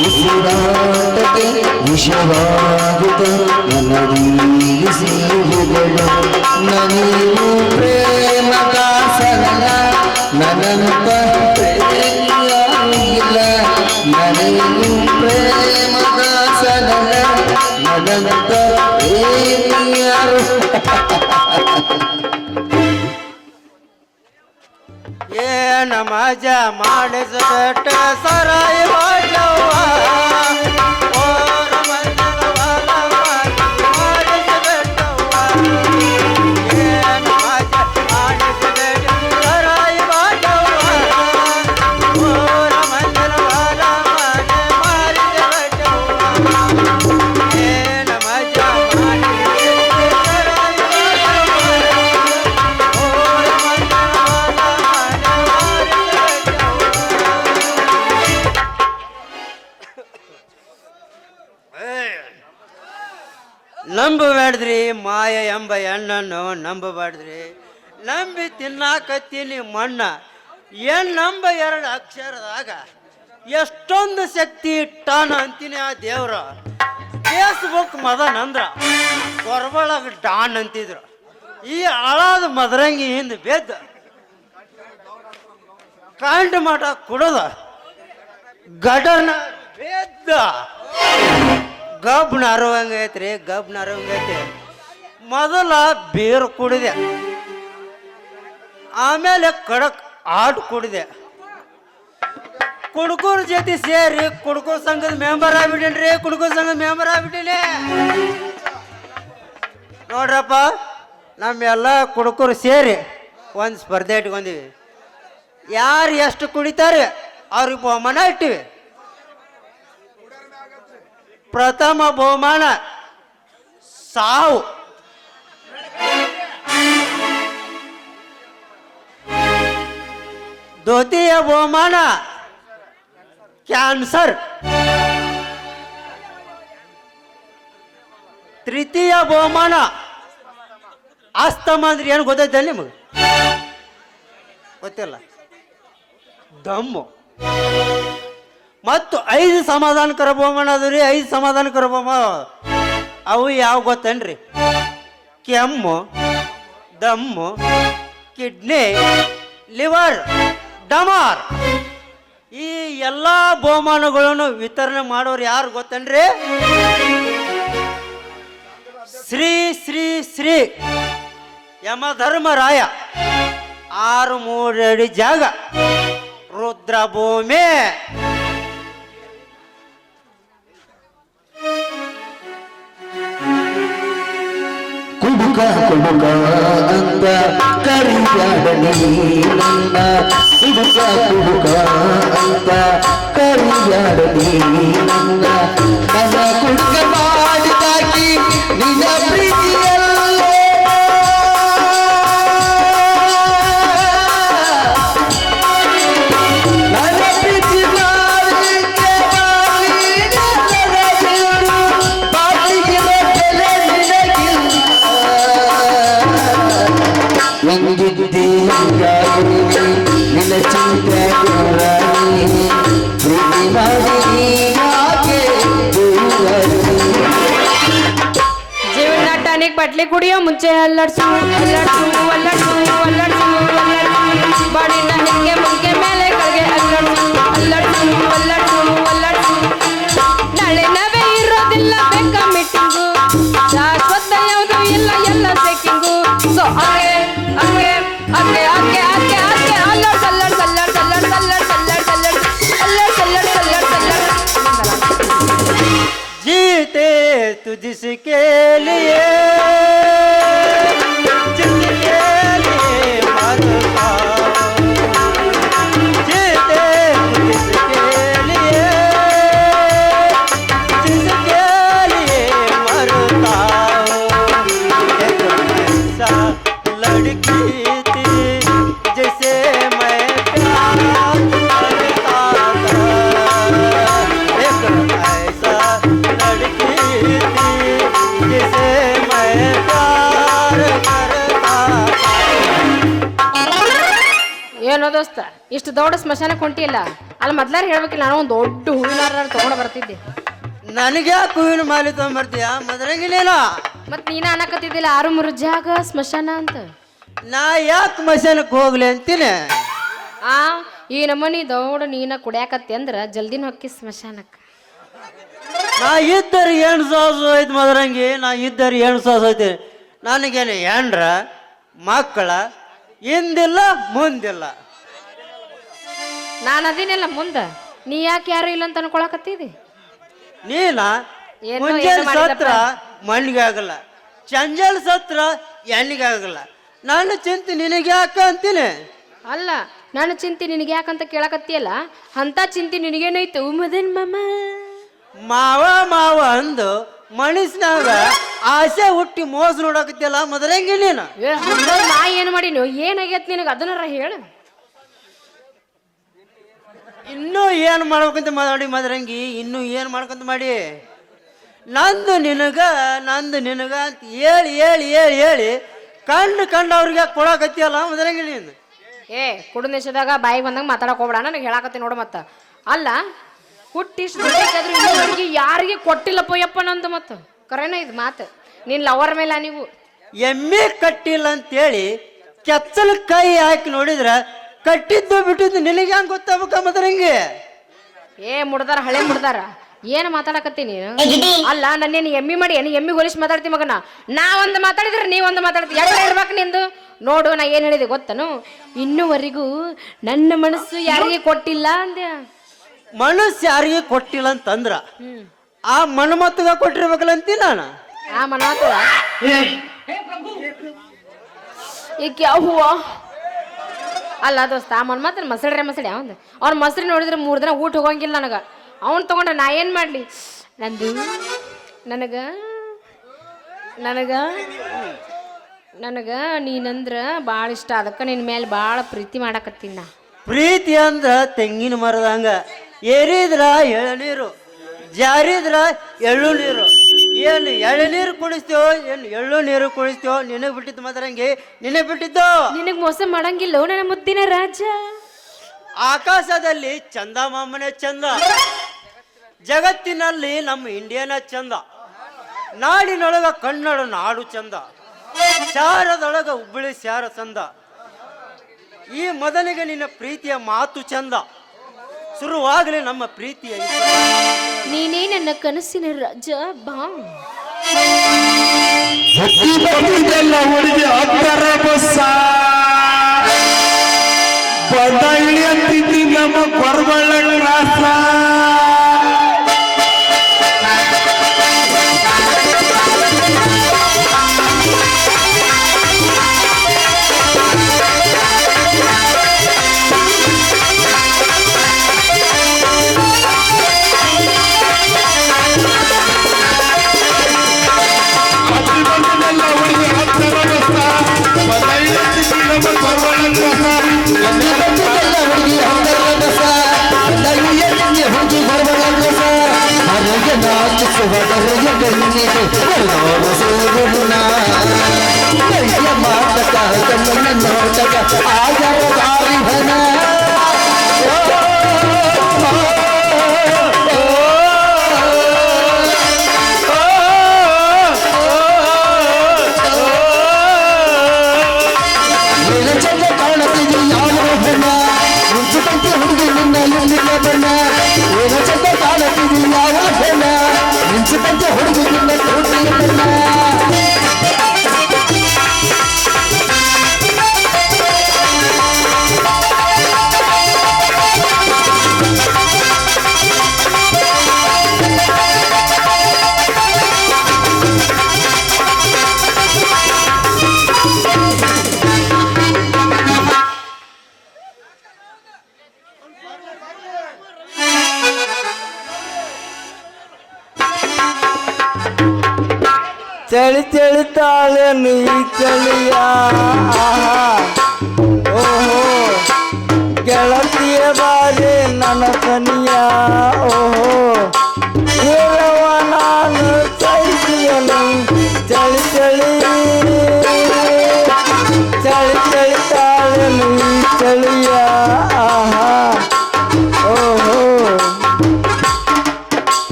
ಉಸಿರಾಟಕ್ಕೆ ವಿಷವಾಗುತ್ತ ನನಗೀಸಿರುಗಳು ನನಗೂ ಪ್ರೇಮ ಕಾಸನ ನನನಂತ ಪ್ರೇಮಿಯಾಗಿಲ್ಲ ನನಗೂ ಪ್ರೇಮ ಕಾಸನ ನನನಂತ ಪ್ರೇಮಿಯರು ಏನ ಮಜಾ ಮಾಡಿಸಬೇಟ ಸರಾಯಿ ನಂಬಬೇಡ್ದ್ರಿ ಮಾಯ ಎಂಬ ಹೆಣ್ಣನ್ನು ನಂಬಬೇಡ್ದ್ರಿ ನಂಬಿ ತಿನ್ನಾಕತ್ತೀನಿ ಮಣ್ಣ. ಏನು ನಂಬ ಎರಡು ಅಕ್ಷರದಾಗ ಎಷ್ಟೊಂದು ಶಕ್ತಿ ಇಟ್ಟಾನ ಅಂತೀನಿ ಆ ದೇವ್ರ. ಫೇಸ್ಬುಕ್ ಮದನ್ ಅಂದ್ರ ಕೊರಬಳಗ ಡಾನ್ ಅಂತಿದ್ರು. ಈ ಆಳಾದ ಮದರಂಗಿ ಹಿಂದೆ ಬೆದ್ದ ಕಾಂಡ ಮಾಟ ಕುಡದ ಗಡನ ಬೆದ್ದ ಐತ್ರಿ ಗಬ್ ಗಬ್ನ ಐತಿ ಮೊದಲ ಬೀರು ಕುಡಿದೆ. ಆಮೇಲೆ ಕಡಕ್ ಆಟ್ ಕುಡಿದೆ. ಕುಡ್ಕೂರ್ ಜೊತೆ ಸೇರಿ ಕುಡ್ಕೂರ್ ಸಂಘದ ಮೆಂಬರ್ ಆಗ್ಬಿಟ್ಟಿನ್ರಿ, ಕುಡ್ಕೂರ್ ಸಂಘದ ಮೆಂಬರ್ ಆಗ್ಬಿಟ್ಟಿನಿ. ನೋಡ್ರಪ್ಪ, ನಮ್ಮೆಲ್ಲ ಕುಡ್ಕೂರು ಸೇರಿ ಒಂದು ಸ್ಪರ್ಧೆ ಇಟ್ಕೊಂಡಿವಿ. ಯಾರು ಎಷ್ಟು ಕುಡಿತಾರೆ, ಅವ್ರಿಗೆ ಬಹುಮಾನ ಇಟ್ಟಿವಿ. ಪ್ರಥಮ ಬಹುಮಾನ. ಸಾವು. ದ್ವಿತೀಯ ಬಹುಮಾನ. ಕ್ಯಾನ್ಸರ್. ತೃತೀಯ ಬಹುಮಾನ. ಆಸ್ತಮ ಅಂದ್ರೆ ಏನು ಗೊತ್ತೈತೆ ನಿಮಗೆ? ಗೊತ್ತಿಲ್ಲ. ದಮ್ಮು. ಮತ್ತು ಐದು ಸಮಾಧಾನಕರ ಬಹುಮಾನ ಅದು ರೀ ಐದು ಸಮಾಧಾನಕರ ಬೊಮ್ಮ ಅವು ಯಾವ ಗೊತ್ತೇನ್ರಿ? ಕೆಮ್ಮು, ದಮ್ಮು, ಕಿಡ್ನಿ, ಲಿವರ್, ಡಮಾರ್. ಈ ಎಲ್ಲ ಬಹುಮಾನಗಳನ್ನು ವಿತರಣೆ ಮಾಡೋರು ಯಾರು ಗೊತ್ತೇನ್ರಿ? ಶ್ರೀ ಶ್ರೀ ಶ್ರೀ ಯಮಧರ್ಮರಾಯ. ಆರು ಮೂರಡಿ ಜಾಗ. ರುದ್ರಭೂಮಿ. semoga anda karya dan nama hidup aku buka anda karya dan nama ಮುಂಚೆ ಅಲ್ಲಡ್ಸು ಅಲ್ಲಡ್ಸು ಅಲ್ಲಡ್ಸು ಅಲ್ಲಡ್ಸು ಅಲ್ಲಡ್ಸು ಬಾಡಿನ ಹಿಂಗೆ ಮುಂಗೆ ಮೇಲೆ ಕೆಳಗೆ ಅಲ್ಲಡ್ಸು ಅಲ್ಲಡ್ಸು ಅಲ್ಲಡ್ಸು ದೊಡ್ಡ ಸ್ಮಶಾನಕ್ಕೆ ಹೊಂಟಿಲ್ಲ ಅಲ್ಲಿ ಮೊದ್ಲಾರ ಹೇಳ್ಬೇಕಿಲ್ಲ ನಾನು ಒಂದು ದೊಡ್ಡ ಹೂವಿನ ತಗೊಂಡ ತಗೊಂಡು ಬರ್ತಿದ್ದೆ. ನನಗೆ ಹೂವಿನ ಮಾಲಿ ತಗೊಂಡ್ಬರ್ತೀಯ ಮದ್ರಂಗಿಲ್ಲ ಮತ್ ನೀನ ಅನ್ನಕತ್ತಿದ್ದಿಲ್ಲ ಆರು ಮೂರು ಜಾಗ ಸ್ಮಶಾನ ಅಂತ. ನಾ ಯಾಕೆ ಸ್ಮಶಾನಕ್ಕೆ ಹೋಗ್ಲಿ ಅಂತೀನಿ? ಆ ಈ ನಮ್ಮನಿ ದೌಡ ನೀನ ಕುಡ್ಯಾಕತ್ತಿ ಅಂದ್ರ ಜಲ್ದಿನ ಹೊಕ್ಕಿ ಸ್ಮಶಾನಕ್ಕೆ. ನಾ ಇದ್ದರೆ ಏನು ಸಾಸು ಐತಿ ಮದರಂಗಿ ನಾ ಇದ್ದರೆ ಏನು ಸಾಸು ಐತಿ. ನನಗೇನು ಹೆಂಡ್ರ ಮಕ್ಕಳ ಹಿಂದಿಲ್ಲ ಮುಂದಿಲ್ಲ. ನಾನು ಅದಿನೆಲ್ಲ ಮುಂದ. ನೀ ಯಾಕೆ ಯಾರು ಇಲ್ಲ ಅಂತ ಅನ್ಕೊಳಕತ್ತಿದಿ? ನೀಲ ಏನೋ ಮುಂಜಾನೆ ಏನು. ಸತ್ರ ಮಣ್ಣಿಗೆ ಆಗಲ್ಲ. ಚಂಜಲ್ ಸತ್ರ ಎಣ್ಣಿಗಾಗಲ್ಲ ನನ್ನ ನಾನು ಚಿಂತೆ ನಿನಗೆ ಯಾಕ ಅಂತೀನಿ? ಅಲ್ಲ ನಾನು ಚಿಂತೆ ನಿನಗೆ ಯಾಕಂತ ಕೇಳಕತ್ತಿಯಲ್ಲ? ಅಂತ ಚಿಂತೆ ನಿನಗೇನೈತು ಮದನ್ ಮಾಮ? ಮಾವ ಮಾವ ಅಂದು ಮನಸ್ಸಿನಾಗ ಆಸೆ ಹುಟ್ಟಿ ಮೋಸ ನೋಡಕತ್ತಿಯಲ್ಲ ಮೊದಲೇ ನೀನು? ಏ ಹಂಗಾರೆ ನಾ ಏನು ಮಾಡೀನಿ? ಏನಾಗೈತಿ ನಿನಗೆ? ಅದನ್ನರ ಹೇಳು. ಇನ್ನೂ ಏನು ಮಾಡ್ಬೇಕಂತ ಮಾತಾಡಿ ಮದರಂಗಿ? ಇನ್ನೂ ಏನು ಮಾಡ್ಕೊಂತ ಮಾಡಿ? ನಂದು ನಿನಗ ನಂದು ನಿನಗ ಅಂತ ಹೇಳಿ ಹೇಳಿ ಹೇಳಿ ಹೇಳಿ ಕಣ್ಣು ಕಂಡು ಅವ್ರಿಗೆ ಕೊಡಕತ್ತಿಯಲ್ಲ ಮದರಂಗಿ ನೀನು? ಏ ಕುಡು ದೇಶದಾಗ ಬಾಯಿಗೆ ಬಂದಂಗ ಮಾತಾಡಕ್ ಹೋಗ್ಬೇಡ. ನನಗೆ ಹೇಳಾಕತ್ತಿ ನೋಡು ಮತ್ತ. ಅಲ್ಲ ಹುಟ್ಟಿಷ್ಟು ಇನ್ನೂವರೆಗೆ ಯಾರಿಗೆ ಕೊಟ್ಟಿಲ್ಲಪ್ಪ ಯಪ್ಪ ನಂದು ಮತ್ತು? ಕರೆನ ಇದು ಮಾತು. ನಿನ್ ಲವರ್ ಮೇಲೆ ನೀವು. ಎಮ್ಮೆ ಕಟ್ಟಿಲ್ಲ ಅಂತೇಳಿ ಕೆತ್ತಲ ಕೈ ಹಾಕಿ ನೋಡಿದ್ರ ಕಟ್ಟಿದ್ದು ಬಿಟ್ಟಿದ್ದು ನಿನಗೆ ಹೆಂಗ್ ಮದ್ರ ಹಿಂಗೆ ಏ ಮುಡ್ದಾರ ಹಳೆ ಮುಡ್ದಾರ. ಏನ್ ಮಾತಾಡಕತ್ತೀನಿ ನೀನು? ಅಲ್ಲ ನನ್ನೇನು ಎಮ್ಮಿ ಮಾಡಿ ಏನು ಎಮ್ಮಿ ಹೋಲಿಸಿ ಮಾತಾಡ್ತಿ ಮಗನ. ನಾ ಒಂದು ಮಾತಾಡಿದ್ರೆ ನೀ ಒಂದು ಮಾತಾಡ್ತಿ. ಎಲ್ಲ ಇರ್ಬೇಕು ನಿಂದು. ನೋಡು ನಾ ಏನ್ ಹೇಳಿದೆ ಗೊತ್ತನು? ಇನ್ನುವರೆಗೂ ನನ್ನ ಮನಸ್ಸು ಯಾರಿಗೆ ಕೊಟ್ಟಿಲ್ಲ ಅಂದೆ. ಮನಸ್ಸು ಯಾರಿಗೆ ಕೊಟ್ಟಿಲ್ಲ ಅಂತಂದ್ರ ಆ ಮನ್ಮತ್ತಗ ಕೊಟ್ಟಿರ್ಬೇಕಲ್ಲ ಅಂತೀನಿ ನಾನು? ಆ ಮನಾತದ ಈಗ ಯಾವ ಹೂವ ಅಲ್ಲ ದೋಸ್ತ, ಆ ಮಾತ್ರ ಮಸಳ್ರೆ ಮಸಡಿ ಅವಂದ. ಅವ್ನ ಮೊಸರು ನೋಡಿದ್ರೆ ಮೂರು ದಿನ ಊಟ ಹೋಗಂಗಿಲ್ಲ ನನಗೆ. ಅವ್ನು ತೊಗೊಂಡ ನಾ ಏನು ಮಾಡಲಿ? ನಂದು, ನನಗೆ ನನಗೆ ನನಗೆ ನೀನಂದ್ರೆ ಭಾಳ ಇಷ್ಟ. ಅದಕ್ಕೆ ನಿನ್ನ ಮೇಲೆ ಭಾಳ ಪ್ರೀತಿ ಮಾಡಕತ್ತೀನಿ ಪ್ರೀತಿ ಅಂದ್ರೆ ತೆಂಗಿನ ಮರದಂಗ. ಏರಿದ್ರ ಎಳನೀರು, ಜಾರಿದ್ರ ಎಳ್ಳು ನೀರು ಏನು ಎಳನೀರು ಕುಡಿಸ್ತೇವೋ ಏನು ಎಳ್ಳು ನೀರು ಕುಡಿಸ್ತೇವೋ ನಿನಗೆ ಬಿಟ್ಟಿದ್ದು ಮದ್ರಂಗಿ ನಿನಗೆ ಬಿಟ್ಟಿದ್ದು ನಿನಗ್ ಮೋಸ ಮಾಡಂಗಿಲ್ಲ ನನ್ನ ಮುದ್ದಿನ ರಾಜ? ಆಕಾಶದಲ್ಲಿ ಚಂದ ಮಾಮನೆ ಚಂದ. ಜಗತ್ತಿನಲ್ಲಿ ನಮ್ಮ ಇಂಡಿಯಾನ ಚಂದ. ನಾಡಿನೊಳಗ ಕನ್ನಡ ನಾಡು ಚಂದ. ಶಾರದೊಳಗ ಹುಬ್ಬಳ್ಳಿ ಶಾರ ಚಂದ. ಈ ಮೊದಲಿಗೆ ನಿನ್ನ ಪ್ರೀತಿಯ ಮಾತು ಚಂದ. ಶುರುವಾಗಲಿ ನಮ್ಮ ಪ್ರೀತಿಯ. ನೀನೇ ನನ್ನ ಕನಸಿನ ರಾಜ ಬಾ. ನಮ್ಮ ಕೊರಬಳ್ಳ ಕ್ರಾಸ. ಚಂದ நீச்சலியா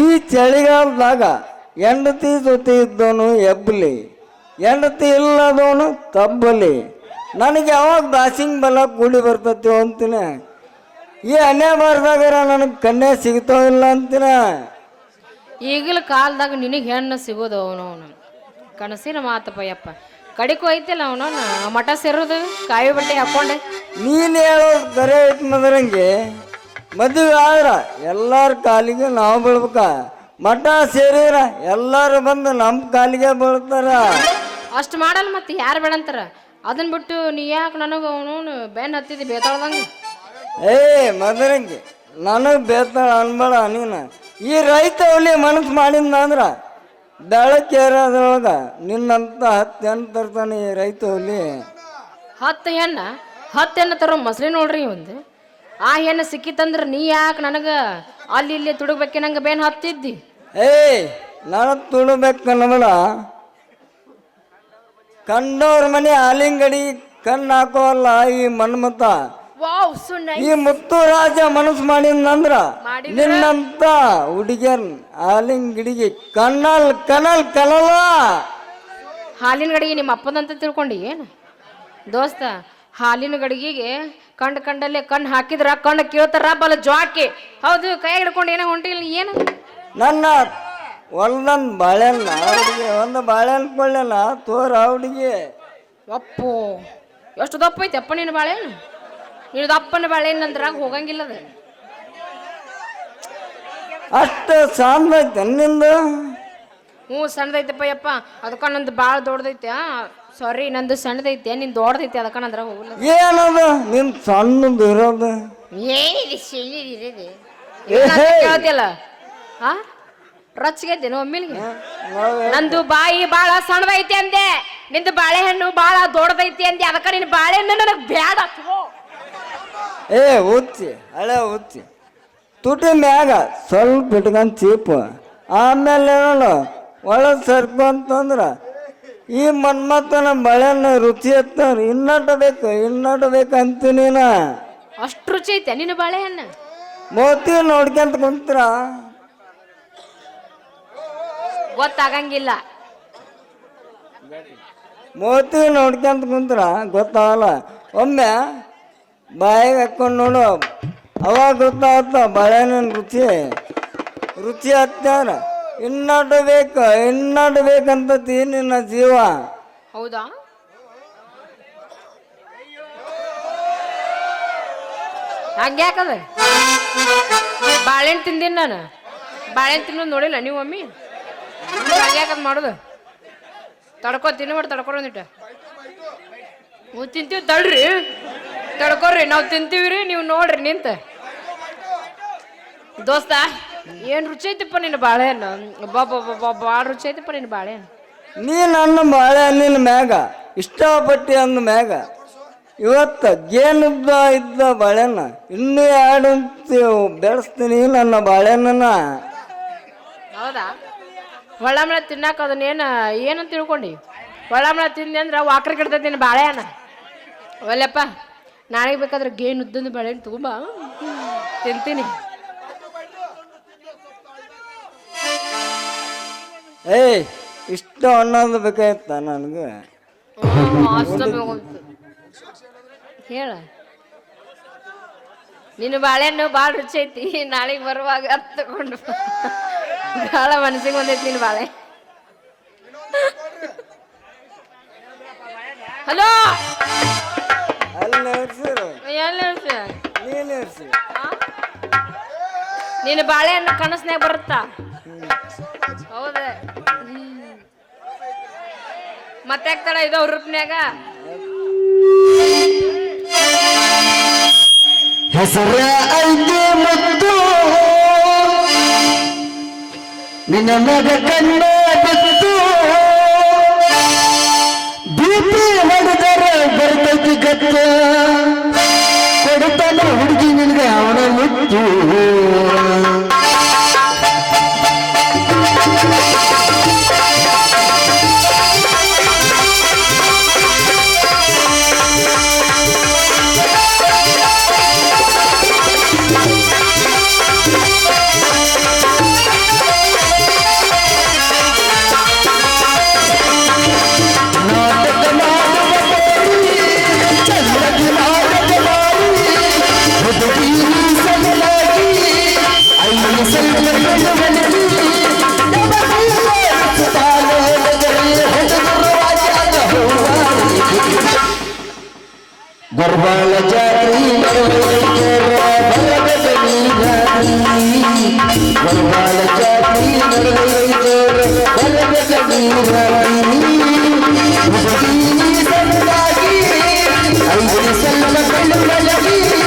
ಈ ಚಳಿಗಾಲದಾಗ ಹೆಂಡತಿ ಜೊತೆ ಇದ್ದವನು ಎಬ್ಬಲಿ ಹೆಂಡತಿ ಇಲ್ಲದವನು ತಬ್ಬಲಿ. ನನಗೆ ಯಾವಾಗ ದಾಸಿಂಗ್ ಬಲ ಕೂಡಿ ಬರ್ತತಿ ಅಂತೀನಿ. ಈ ಅನ್ಯ ಬಾರ್ದಾಗರ ನನಗೆ ಕನ್ಯೆ ಸಿಗ್ತಾವ ಇಲ್ಲ ಅಂತೀನ. ಈಗಲ ಕಾಲದಾಗ ನಿನಗೆ ಹೆಣ್ಣು ಸಿಗೋದು ಅವನು ಕನಸಿನ ಮಾತಪ್ಪ ಯಪ್ಪ ಕಡಿಕು ಐತಿಲ್ಲ ಅವನು ಮಠ ಸೇರೋದು ಕಾಯಿ ಬಟ್ಟೆ ಹಾಕೊಂಡೆ. ನೀನು ಹೇಳೋದು ಕರೆ ಐತಿ ಮದರಂಗೆ. ಮದುವೆ ಆದ್ರ ಎಲ್ಲರ ಕಾಲಿಗೆ ನಾವು ಬೀಳ್ಬೇಕ. ಮಠ ಸೇರಿದ್ರ ಎಲ್ಲಾರು ಬಂದು ನಮ್ಮ ಕಾಲಿಗೆ ಬೀಳ್ತಾರ. ಅಷ್ಟು ಮಾಡಲ್ಲ ಮತ್ತೆ ಯಾರು ಬೇಡಂತಾರ? ಅದನ್ನ ಬಿಟ್ಟು ನೀ ಯಾಕೆ ನನಗೆ ಅವನು ಬೆನ್ ಹತ್ತಿದ್ದಿ ಬೇತಾಳ್ದಂಗೆ? ಏ ಮದರಂಗಿ ನನಗೆ ಬೇತಾಳ ಅನ್ಬೇಡ ನೀನು. ಈ ರೈತ ಅವಳಿ ಮನಸ್ಸು ಮಾಡಿದ್ನ ಅಂದ್ರ ಬೆಳಕೇರೋದ್ರೊಳಗ ನಿನ್ನಂತ ಹತ್ತು ಹೆಣ್ಣು ತರ್ತಾನೆ ಈ ರೈತ ಹುಲಿ. ಹತ್ತು ಹೆಣ್ಣ ಹತ್ತು ಹೆಣ್ಣು ತರೋ ಮೊಸಳಿ ನೋಡ್ರಿ ಒಂದು. ಆ ಹೆಣ್ಣು ಸಿಕ್ಕಿತ್ತಂದ್ರೆ ನೀ ಯಾಕೆ ನನಗೆ ಅಲ್ಲಿ ಇಲ್ಲಿ ತುಡುಗ್ಬೇಕೆ ನಂಗೆ ಬೇನ್ ಹತ್ತಿದ್ದಿ? ಏಯ್ ನಾನು ತುಳುಬೇಕು ಕನ್ನಬೇಡ ಕಂಡವ್ರ ಮನೆ ಆಲಿಂಗಡಿ ಕಣ್ಣು ಹಾಕೋಲ್ಲ ಈ ಮನ್ಮತ ವಾವ್ ಸುಣ್ಣ. ಈ ಮುತ್ತು ರಾಜ ಮನಸ್ಸು ಮಾಡಿದ್ನಂದ್ರ ಮಾಡಿದ್ರ? ನಿನ್ನಂತ ಹುಡುಗಿಯರ್ ಆಲಿಂಗಡಿಗೆ ಕಣ್ಣಲ್ ಕನಲ್ ಕಲಲ ಹಾಲಿನ ಗಡಿಗೆ ನಿಮ್ಮ ಅಪ್ಪದಂತ ತಿಳ್ಕೊಂಡು ಏನು? ದೋಸ್ತ ಹಾಲಿನ ಗಡಿಗೆಗೆ ಕಂಡು ಕಂಡಲ್ಲೇ ಕಣ್ಣು ಹಾಕಿದ್ರ ಕಣ್ಣು ಕೇಳ್ತಾರ ಬಲ ಜ್ವಾಕಿ ಹೌದು ಕೈ ಹಿಡ್ಕೊಂಡು ಏನೋ ಹೊಂಟಿಲ್ಲ ಏನು? ನನ್ನ ಒಂದೊಂದು ಬಾಳೆಹಣ್ಣ ಹುಡುಗಿ ಒಂದು ಬಾಳೆಹಣ್ಣು ಕೊಳ್ಳಲ್ಲ ತೋರ ಹುಡುಗಿ. ಅಪ್ಪು ಎಷ್ಟು ದಪ್ಪ ಐತೆ ಅಪ್ಪ ನಿನ್ನ ಬಾಳೆಹಣ್ಣು? ನೀನು ದಪ್ಪನ ಬಾಳೆಹಣ್ಣು ಅಂದ್ರಾಗ ಹೋಗಂಗಿಲ್ಲ ಅದು ಅಷ್ಟು ಸಾಂದ್ ಐತೆ ನಿಂದು? ಹ್ಞೂ ಸಣ್ಣದೈತಪ್ಪ ಯಪ್ಪ. ಅದಕ್ಕ ನಂದು ಭಾಳ ದೊಡ್ಡದೈತೆ. ಸಾರಿ ನಂದು ಸಣ್ಣದೈತೆ. ನಿನ್ ದೊಡ್ಡದೈತೆ ಅದಕ್ಕ ನಂದ್ರ ಹೋಗಲ್ಲ ಏನದು? ನಿನ್ ಸಣ್ಣದು ಇರೋದು? ಏನಿದೆ ಏಹೇ. ಕೇಳ್ತಿಯಲ್ಲ? ಹಾ ಒಮ್ಮಿಲ್ಗೆ ನಂದು ಬಾಯಿ ಬಾಳ ಸಣ್ಣದೈತಿ ಅಂದೆ. ನಿಂದು ಬಾಳೆಹಣ್ಣು ಬಾಳ ದೊಡ್ಡದೈತಿ ಅಂದೆ. ಅದಕ್ಕ ನಿನ್ ಬಾಳೆಹಣ್ಣು ನನಗೆ ಬ್ಯಾಡ. ಏ ಉತ್ತಿ ಹಳೆ ಉತ್ತಿ ತುಟಿ ಮ್ಯಾಗ ಸ್ವಲ್ಪ ಇಟ್ಕೊಂಡ್ ಚೀಪ್. ಆಮೇಲೆ ನೋಡು ಒಳಗೆ ಅಂತಂದ್ರೆ ಈ ಮನ್ಮತ್ತನ ಬಳೆನ ರುಚಿ ಎತ್ತಾರ ಇನ್ನಟ ಬೇಕು ಇನ್ನಟ ಬೇಕು ಅಂತೀನಿ ನಾ ಅಷ್ಟು ರುಚಿ ಐತೆ ನಿನ್ನ ಬಾಳೆಹಣ್ಣು. ಮೋತಿ ನೋಡ್ಕೊಂತ ಕುಂತ್ರ. ಗೊತ್ತಾಗಂಗಿಲ್ಲ. ಮೋತಿ ನೋಡ್ಕೊಂತ ಕುಂತ್ರ. ಗೊತ್ತಾಗಲ್ಲ. ಒಮ್ಮೆ ಬಾಯಿಗೆ ಹಾಕೊಂಡು ನೋಡು. ಅವಾಗ ಗೊತ್ತಾಗತ್ತ ಬಳೆನ ರುಚಿ. ರುಚಿ ಹತ್ತಾರ ಇನ್ನಟ್ಟು ಬೇಕು ಇನ್ನಟ್ಟು ಬೇಕಂತ ನಿನ್ನ ಜೀವ. ಹೌದಾ? ಹಂಗ್ಯಾಕದ? ಬಾಳೆಹಣ್ಣು ತಿಂದಿನ ನಾನು. ಬಾಳೆಹಣ್ಣು ತಿನ್ನೋದು ನೋಡಿಲ್ಲ ನೀವು ಮಮ್ಮಿ ಹಂಗ್ಯಾಕದ ಮಾಡೋದು? ತಡ್ಕೋ ಮಾಡಿ ತಡ್ಕೊರ ಒಂದಿಟ್ಟು ನೀವು ತಿಂತೀವಿ ತಡ್ರಿ. ತಡ್ಕೊರಿ, ನಾವು ತಿಂತೀವಿ ರೀ ನೀವು ನೋಡ್ರಿ ನಿಂತ. ದೋಸ್ತ ಏನು ರುಚಿ ಐತಪ್ಪ ನಿನ್ನ ಬಾಳೆಹಣ್ಣು? ಬಾಬಾ ಭಾಳ ರುಚಿ ಐತಪ್ಪ ನಿನ್ನ ಬಾಳೆಹಣ್ಣು. ನೀ ನನ್ನ ಬಾಳೆಹಣ್ಣಿನ ಮ್ಯಾಗ ಇಷ್ಟಪಟ್ಟಿ ಅಂದ ಮ್ಯಾಗ ಇವತ್ತು ಗೇನುದ್ದ ಇದ್ದ ಬಾಳೆಹಣ್ಣ ಇನ್ನೂ ಎರಡು ಬೆಳೆಸ್ತೀನಿ ನನ್ನ ಬಾಳೆಹಣ್ಣನ ಹೌದಾ? ಹೊಳಮಳ ತಿನ್ನಾಕ ಅದನ್ನೇನು ಏನಂತ ತಿಳ್ಕೊಂಡಿ? ಹೊಳಮಳ ತಿಂದೆ ಅಂದ್ರೆ ವಾಕ್ರ ನಿನ್ನ ಬಾಳೆಹಣ್ಣ. ಒಲ್ಲಪ್ಪ ನಾಳೆಗೆ ಬೇಕಾದ್ರೆ ಗೇನ್ ಉದ್ದಂದು ಬಾಳೆಹಣ್ಣು ತಗೊಂಬ. ತಿಂತೀನಿ. ಏಯ್ ಇಷ್ಟ ಅನ್ನೋದು ಬೇಕಾಯ್ತ ನನಗೆ? ಹೇಳ. ನಿನ್ನ ಬಾಳೆಹಣ್ಣು ಭಾಳ ರುಚಿ ಐತಿ ನಾಳೆಗೆ ಬರುವಾಗ ತಗೊಂಡು. ಭಾಳ ಮನಸ್ಸಿಗೆ ಬಂದೈತಿ ನಿನ್ನ ಬಾಳೆ. ಹಲೋ? ನೀನು ಬಾಳೆಹಣ್ಣು ಕನಸ್ನ್ಯಾಗ ಬರುತ್ತಾ? ಮತ್ತೆ ಆಗ್ತಾಳ ಇದು ಅವ್ರ ರೂಪನ್ಯಾಗ? ಹೆಸರ ಐತೆ ಮುತ್ತು. ನಿನ್ನ ಮಗ ಕಣ್ಣ ಬಿತ್ತು. ಬಿಪಿ ಹೊಡೆದರೆ ಬರ್ತೈತಿ ಗತ್ತ. ಕೊಡುತ್ತಾನೆ ಹುಡುಗಿ ನಿನಗೆ ಅವನ ಮುತ್ತು. ಸಣ್ಣ ಕಣ್ಣು